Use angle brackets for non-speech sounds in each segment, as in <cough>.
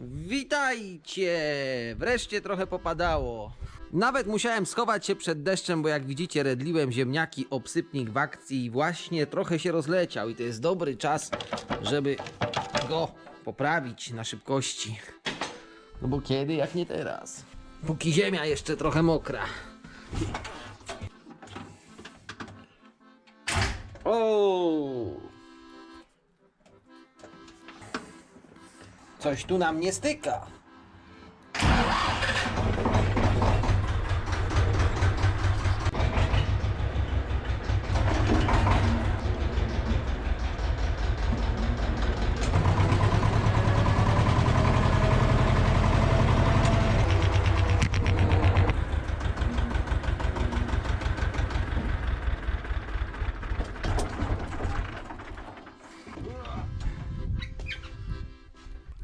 Witajcie! Wreszcie trochę popadało. Nawet musiałem schować się przed deszczem, bo jak widzicie, redliłem ziemniaki, obsypnik w akcji i właśnie trochę się rozleciał. I to jest dobry czas, żeby go poprawić na szybkości. No bo kiedy, jak nie teraz? Póki ziemia jeszcze trochę mokra. O! Coś tu nam nie styka.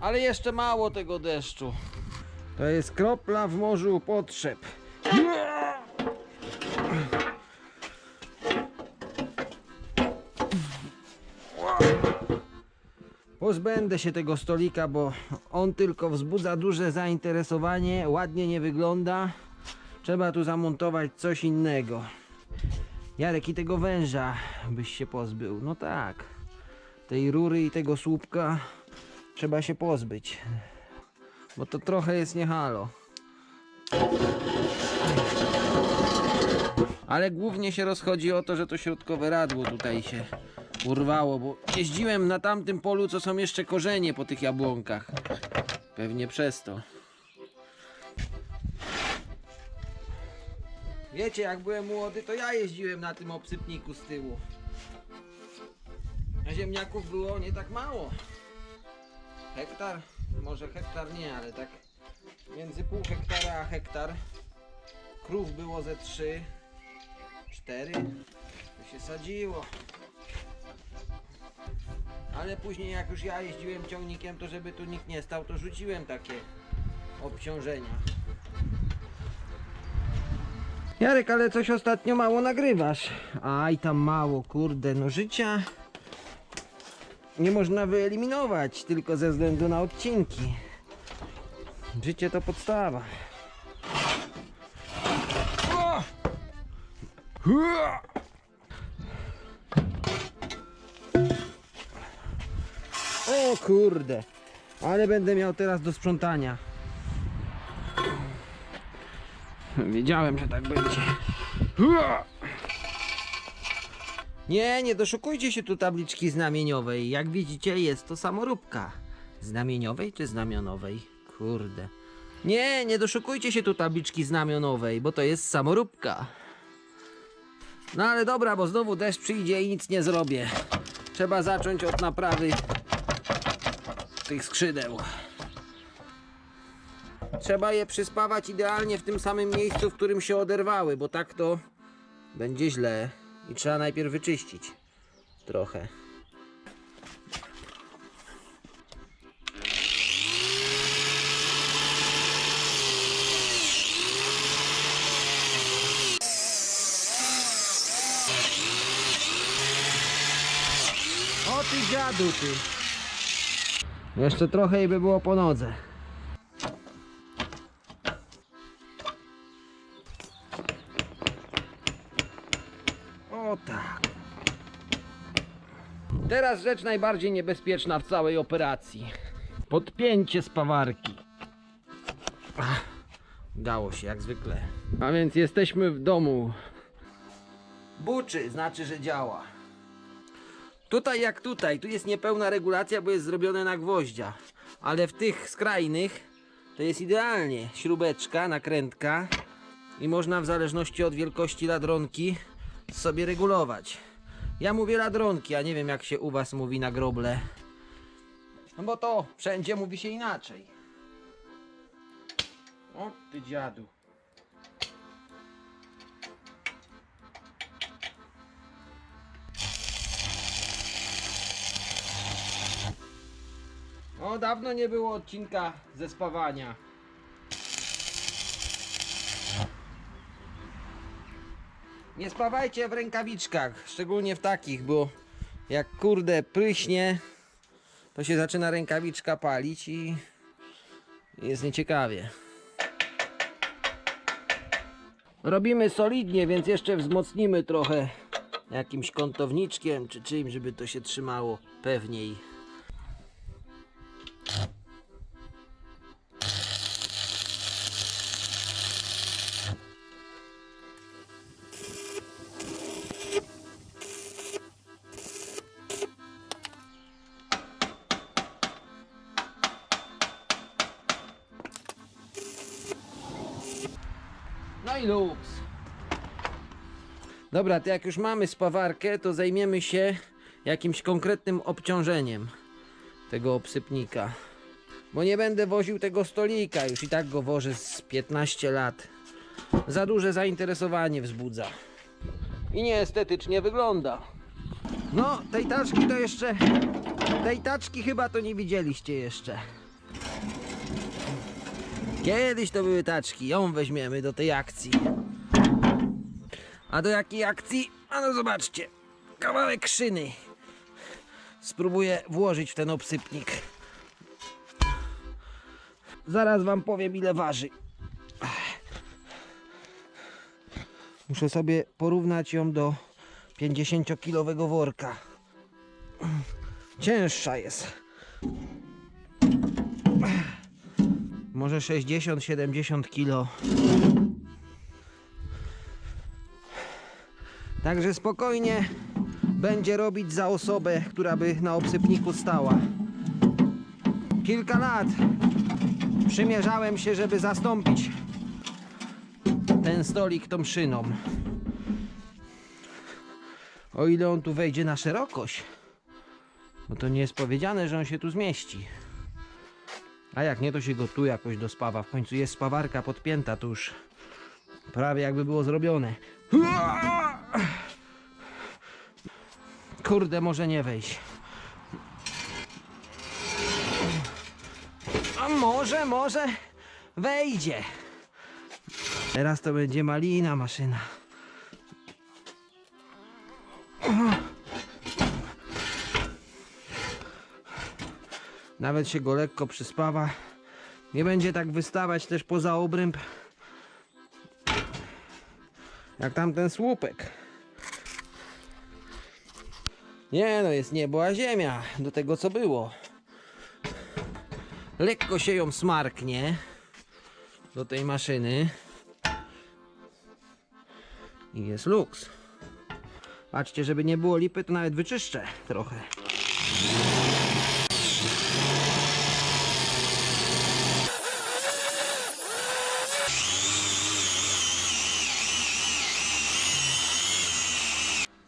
Ale jeszcze mało tego deszczu. To jest kropla w morzu potrzeb. Pozbędę się tego stolika, bo on tylko wzbudza duże zainteresowanie, ładnie nie wygląda. Trzeba tu zamontować coś innego. Jarek i tego węża byś się pozbył. No tak. Tej rury i tego słupka trzeba się pozbyć. Bo to trochę jest nie halo. Ale głównie się rozchodzi o to, że to środkowe radło tutaj się urwało, bo jeździłem na tamtym polu, co są jeszcze korzenie po tych jabłonkach. Pewnie przez to. Wiecie, jak byłem młody, to ja jeździłem na tym obsypniku z tyłu. A ziemniaków było nie tak mało. Hektar, może hektar nie, ale tak między pół hektara a hektar. Krów było ze trzy, cztery. To się sadziło. Ale później jak już ja jeździłem ciągnikiem, to żeby tu nikt nie stał, to rzuciłem takie obciążenia. Jarek, ale coś ostatnio mało nagrywasz. Aj, tam mało, kurde, no życia nie można wyeliminować tylko ze względu na odcinki. Życie to podstawa. O! Kurde, ale będę miał teraz do sprzątania. Wiedziałem, że tak będzie. Nie, nie doszukujcie się tu tabliczki znamieniowej. Jak widzicie, jest to samoróbka. Znamieniowej czy znamionowej? Kurde. Nie, nie doszukujcie się tu tabliczki znamionowej, bo to jest samoróbka. No ale dobra, bo znowu deszcz przyjdzie i nic nie zrobię. Trzeba zacząć od naprawy tych skrzydeł. Trzeba je przyspawać idealnie w tym samym miejscu, w którym się oderwały, bo tak to będzie źle. I trzeba najpierw wyczyścić. Trochę. O ty dziadu ty. Jeszcze trochę i by było po nodze. Teraz rzecz najbardziej niebezpieczna w całej operacji. Podpięcie spawarki. Ach, się jak zwykle. A więc jesteśmy w domu. Buczy, znaczy, że działa. Tutaj jak tutaj, tu jest niepełna regulacja, bo jest zrobione na gwoździa. Ale w tych skrajnych to jest idealnie. Śrubeczka, nakrętka i można w zależności od wielkości ladronki sobie regulować. Ja mówię ladronki, a nie wiem jak się u was mówi na groble. No bo to wszędzie mówi się inaczej. O ty dziadu. O, dawno nie było odcinka ze spawania. Nie spawajcie w rękawiczkach, szczególnie w takich, bo jak kurde pryśnie, to się zaczyna rękawiczka palić i Jest nieciekawie. Robimy solidnie, więc jeszcze wzmocnimy trochę jakimś kątowniczkiem czy czymś, żeby to się trzymało pewniej. Luks. Dobra, to jak już mamy spawarkę, to zajmiemy się jakimś konkretnym obciążeniem tego obsypnika. Bo nie będę woził tego stolika, już i tak go wożę z 15 lat. Za duże zainteresowanie wzbudza. I nieestetycznie wygląda. No, tej taczki to jeszcze... Tej taczki chyba to nie widzieliście jeszcze. Kiedyś to były taczki, ją weźmiemy do tej akcji. A do jakiej akcji? A no zobaczcie, kawałek szyny. Spróbuję włożyć w ten obsypnik. Zaraz wam powiem ile waży. Muszę sobie porównać ją do 50-kilowego worka. Cięższa jest. Może 60-70 kilo. Także spokojnie będzie robić za osobę, która by na obsypniku stała. Kilka lat przymierzałem się, żeby zastąpić ten stolik tą szyną. O ile on tu wejdzie na szerokość, no to nie jest powiedziane, że on się tu zmieści. A jak nie, to się go tu jakoś dospawa. W końcu jest spawarka podpięta, to już prawie jakby było zrobione. Kurde, może nie wejść. A może, może wejdzie. Teraz to będzie malina maszyna. Nawet się go lekko przyspawa. Nie będzie tak wystawać też poza obręb. Jak tamten słupek. Nie no, jest niebo a ziemia do tego co było. Lekko się ją smarknie do tej maszyny. I jest luks. Patrzcie, żeby nie było lipy, to nawet wyczyszczę trochę.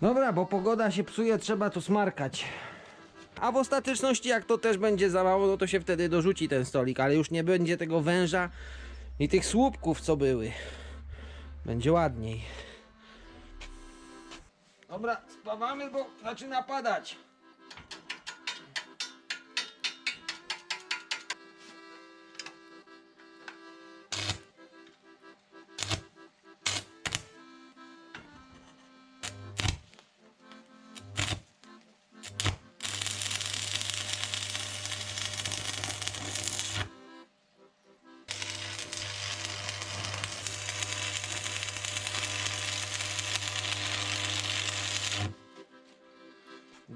Dobra, bo pogoda się psuje, trzeba to smarkać. A w ostateczności, jak to też będzie za mało, no to się wtedy dorzuci ten stolik, ale już nie będzie tego węża i tych słupków, co były. Będzie ładniej. Dobra, spawamy, bo zaczyna padać.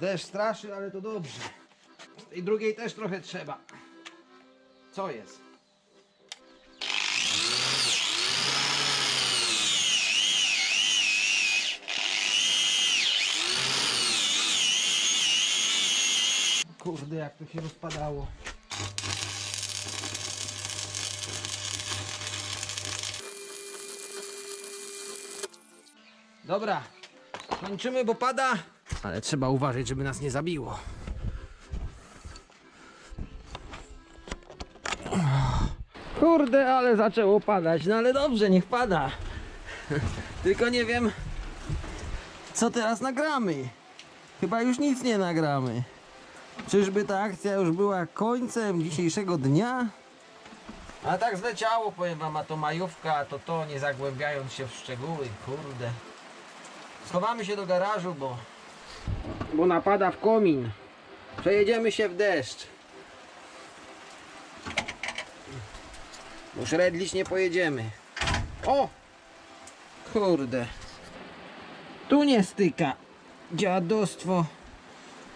Deszcz straszy, ale to dobrze. Z tej drugiej też trochę trzeba. Co jest? Kurde, jak to się rozpadało. Dobra, kończymy, bo pada. Ale trzeba uważać, żeby nas nie zabiło. Kurde, ale zaczęło padać. No ale dobrze, niech pada. <laughs> Tylko nie wiem, co teraz nagramy. Chyba już nic nie nagramy. Czyżby ta akcja już była końcem dzisiejszego dnia? A tak zleciało, powiem wam, a to majówka, a to to, nie zagłębiając się w szczegóły, kurde. Schowamy się do garażu, bo bo napada w komin. Przejedziemy się w deszcz. Już redlić nie pojedziemy. O! Kurde. Tu nie styka. Dziadostwo.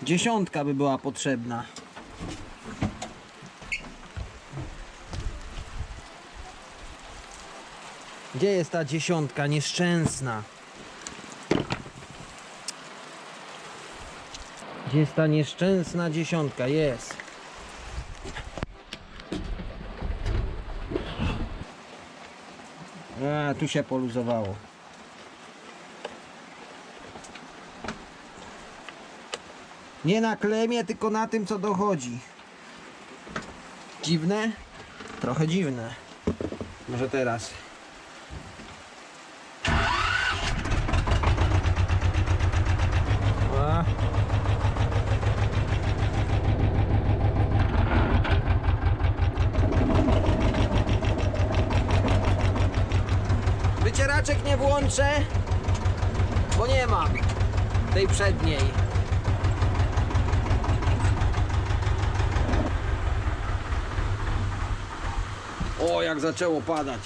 Dziesiątka by była potrzebna. Gdzie jest ta dziesiątka nieszczęsna? Gdzie jest ta nieszczęsna dziesiątka? Jest. A, tu się poluzowało. Nie na klemie, tylko na tym, co dochodzi. Dziwne? Trochę dziwne. Może teraz. Wycieraczek nie włączę, bo nie mam tej przedniej. O, jak zaczęło padać.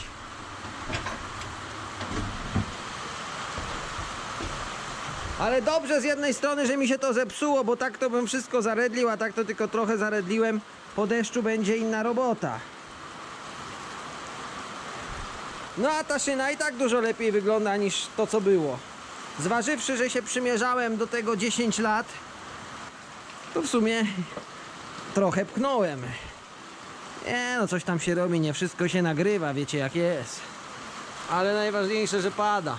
Ale dobrze z jednej strony, że mi się to zepsuło, bo tak to bym wszystko zaredlił, a tak to tylko trochę zaredliłem. Po deszczu będzie inna robota. No a ta szyna i tak dużo lepiej wygląda niż to co było. Zważywszy, że się przymierzałem do tego 10 lat, to w sumie trochę pchnąłem. Nie no, coś tam się robi, nie wszystko się nagrywa, wiecie jak jest. Ale najważniejsze, że pada.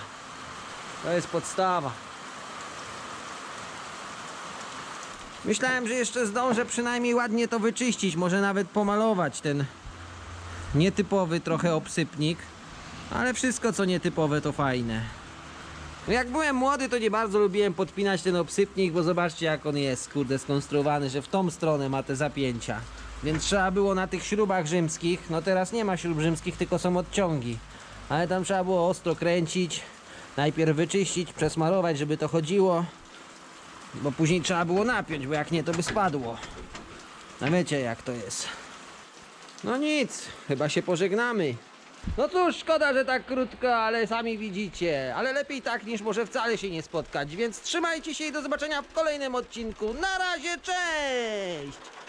To jest podstawa. Myślałem, że jeszcze zdążę przynajmniej ładnie to wyczyścić, może nawet pomalować ten nietypowy trochę obsypnik. Ale wszystko co nietypowe to fajne. Jak byłem młody, to nie bardzo lubiłem podpinać ten obsypnik, bo zobaczcie jak on jest, kurde, skonstruowany, że w tą stronę ma te zapięcia. Więc trzeba było na tych śrubach rzymskich, no teraz nie ma śrub rzymskich, tylko są odciągi. Ale tam trzeba było ostro kręcić, najpierw wyczyścić, przesmarować, żeby to chodziło. Bo później trzeba było napiąć, bo jak nie, to by spadło. No wiecie jak to jest. No nic, chyba się pożegnamy. No cóż, szkoda, że tak krótko, ale sami widzicie. Ale lepiej tak niż może wcale się nie spotkać. Więc trzymajcie się i do zobaczenia w kolejnym odcinku. Na razie, cześć!